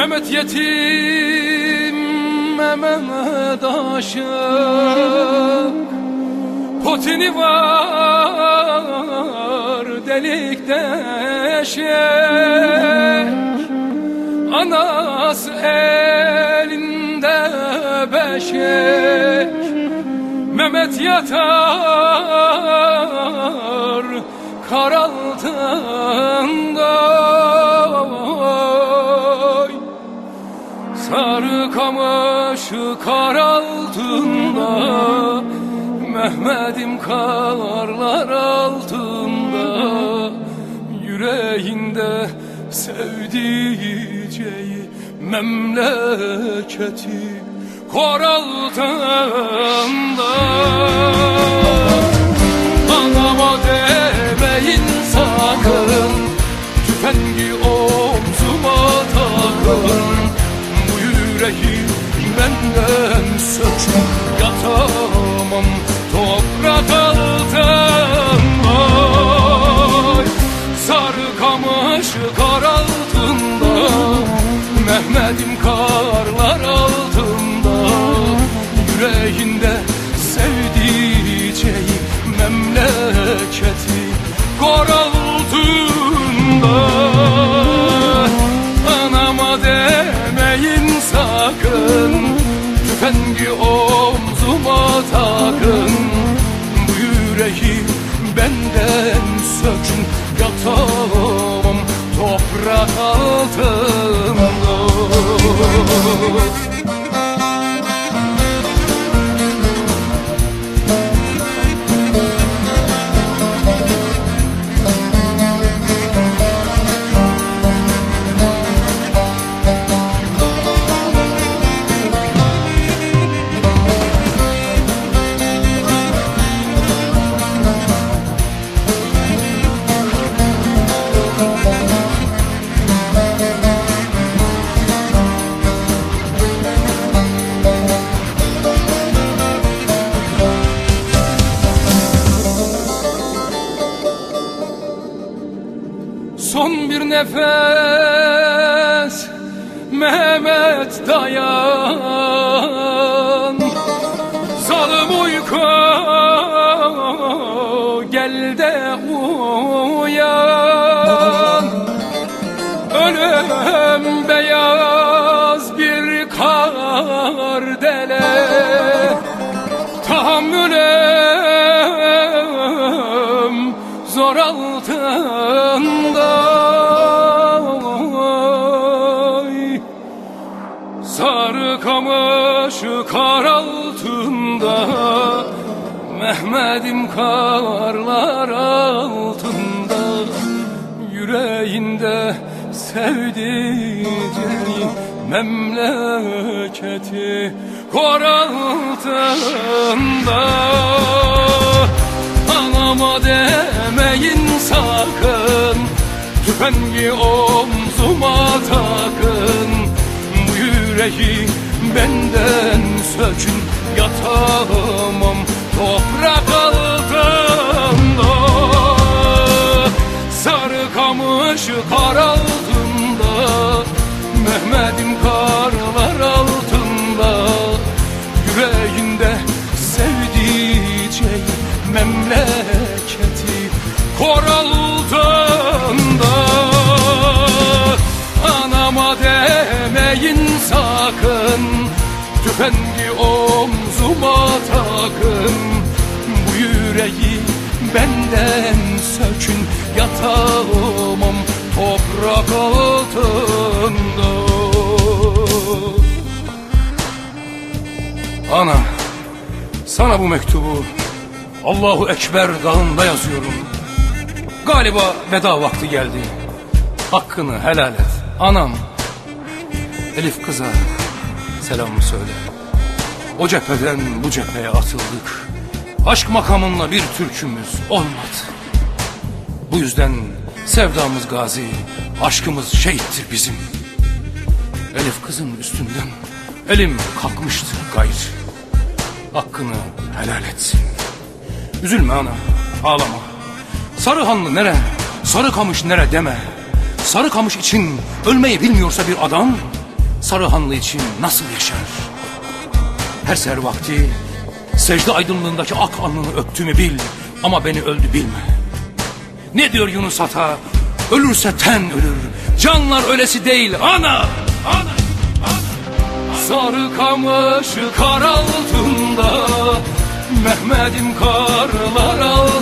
Mehmet yetim Mehmet aşık. Potini var delik deşek Anası elinde beşek Mehmet yatar kar kamış kar altında Mehmet'im karlar altında. Yüreğinde sevdiceği memleketi kor altında. Anama demeyin sakın Tüfengi omzuma takın. Bu yüreği benden sökün Yatamam toprak altında Sarı kamış kar altında Mehmet'im karlar altında. Yüreğinde sevdiceği memleketi kor altında. Sakın Tüfengi omzuma takın? Bu yüreği benden sökün. Yatamam toprak altında Son bir nefes Mehmet dayan. Zalim uyku gel de uyan. Ölüm beyaz bir kar dele. Tahammülüm zor altında Sarı kamış kar altında Mehmet'im karlar altında. Yüreğinde sevdiceği memleketi kor altında. Anama demeyin sakın Tüfengi omzuma takın. Bu yüreği benden sökün Yatamam toprak altında. Sarı kamış kar altında Mehmet'im karlar altında. Yüreğinde sevdiceği memleketi kor altında. Anama demeyin sakın Tüfengi omzuma takın Bu yüreği benden sökün Yatamam toprak altında Ana sana bu mektubu Allahu Ekber dağında yazıyorum. Galiba veda vakti geldi. Hakkını helal et. Anam. Elif kıza selamımı söyle. O cepheden bu cepheye atıldık. Aşk makamında bir türkümüz olmadı. Bu yüzden sevdamız gazi, aşkımız şehittir bizim. Elif kızın üstünden elim kalkmıştır gayr. Hakkını helal etsin. Üzülme ana, ağlama. Sarıhanlı nere, sarı kamış nere deme. Sarı kamış için ölmeyi bilmiyorsa bir adam, Sarıhanlı için nasıl yaşar? Her ser vakti secde aydınlığındaki ak alnını öptüğümü bil ama beni öldü bilme. Ne diyor Yunus Ata? Ölürse ten ölür. Canlar ölesi değil ana. Ana. Sarı kamışı kar altında Mehmet'im karlar altında